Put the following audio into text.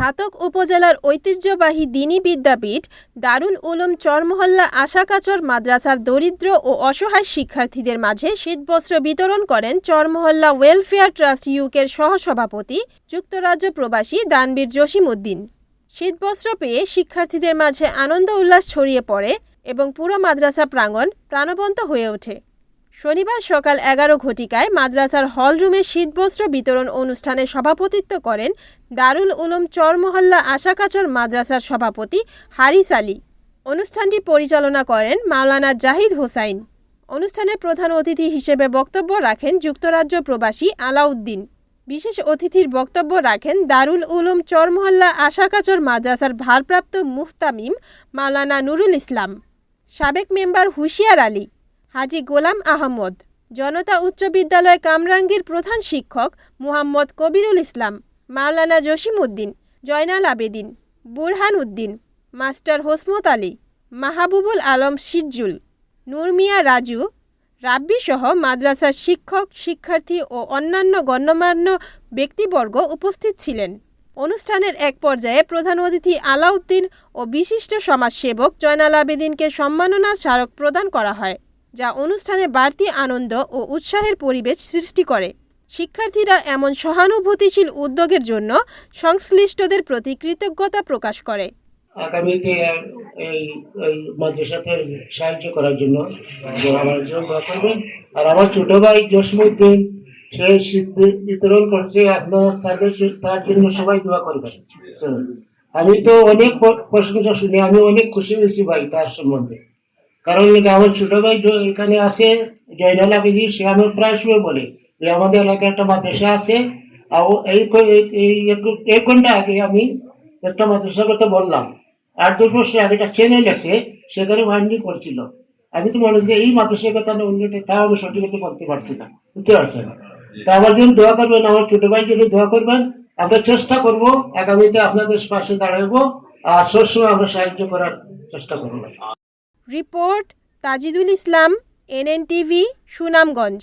ঘাতক উপজেলার ঐতিহ্যবাহী দিনী বিদ্যাপীঠ, দারুল উলুম চরমহল্লা আশাকাচর মাদ্রাসার দরিদ্র ও অসহায় শিক্ষার্থীদের মাঝে শীতবস্ত্র বিতরণ করেন চরমহল্লা ওয়েলফেয়ার ট্রাস্ট ইউকের সহসভাপতি, যুক্তরাজ্য প্রবাসী দানবীর জসিম উদ্দিন শীতবস্ত্র পেয়ে শিক্ষার্থীদের মাঝে আনন্দ উল্লাস ছড়িয়ে পড়ে এবং পুরো মাদ্রাসা প্রাঙ্গণ প্রাণবন্ত হয়ে ওঠে। শনিবার সকাল এগারো ঘটিকায় মাদ্রাসার হলরুমে শীতবস্ত্র বিতরণ অনুষ্ঠানে সভাপতিত্ব করেন দারুল উলুম চরমহল্লা আশাকাচর মাদ্রাসার সভাপতি হারিস আলী। অনুষ্ঠানটি পরিচালনা করেন মাওলানা জাহিদ হোসাইন। অনুষ্ঠানের প্রধান অতিথি হিসেবে বক্তব্য রাখেন যুক্তরাজ্য প্রবাসী আলাউদ্দিন। বিশেষ অতিথির বক্তব্য রাখেন দারুল উলুম চরমহল্লা আশাকাচর মাদ্রাসার ভারপ্রাপ্ত মুহতামিম মাওলানা নুরুল ইসলাম। সাবেক মেম্বার হুশিয়ার আলী। হাজি গোলাম আহমদ, জনতা উচ্চ বিদ্যালয় কামরাঙ্গীর প্রধান শিক্ষক মুহাম্মদ কবিরুল ইসলাম, মাওলানা জসিম উদ্দিন, জয়নাল আবেদিন, বুরহান উদ্দিন, মাস্টার হোসমত আলী, মাহাবুবুল আলম সিজ্জুল নুরমিয়া রাজু, রাব্বি সহ মাদ্রাসার শিক্ষক, শিক্ষার্থী ও অন্যান্য গণ্যমান্য ব্যক্তিবর্গ উপস্থিত ছিলেন। অনুষ্ঠানের এক পর্যায়ে প্রধান অতিথি আলাউদ্দিন ও বিশিষ্ট সমাজসেবক জয়নাল আবেদিনকে সম্মাননা স্মারক প্রদান করা হয়। যা অনুষ্ঠানে বাড়তি আনন্দ ও উৎসাহের পরিবেশ সৃষ্টি করে। শিক্ষার্থীরা এমন সহানুভূতিশীল উদ্যোগের জন্য সংশ্লিষ্টদের প্রতি কৃতজ্ঞতা প্রকাশ করে। আগামীতে এই এই মাদ্রাসাতে সাহায্য করার জন্য আমার জন্য করবেন। আর আমার ছোট ভাই জসমুদ্দিন সে বিতরণ করছে, আপনার তাদের তার জন্য সবাই দোয়া করবেন। আমি তো অনেক প্রশংসা শুনি আমি অনেক খুশি হয়েছি ভাই তার সম্বন্ধে। কারণ আমার ছোট ভাই এখানে আছে জয়নাল আবেদি সে আমি প্রায় সময় বলি যে আমাদের এলাকায় একটা মাদ্রাসা আছে আর এই এক- ঘণ্টা আগে আমি একটা মাদ্রাসার কথা বললাম। আট দশ বছর আগে একটা চ্যানেল আছে সেখানে বাহিনী করছিল। আমি তো মনে করি এই মাদ্রাসার কথা না অন্যটা তাও আমি সঠিকতা বলতে পারছি না। বুঝতে পারছেন? তা আমার জন্য দোয়া করবেন আমার ছোট ভাই জন্য দোয়া করবেন। আমরা চেষ্টা করব আগামীতে আপনাদের পাশে দাঁড়াবো আর সবসময় আমরা সাহায্য করার চেষ্টা করব। Report Tajidul Islam NNTV Sunamganj.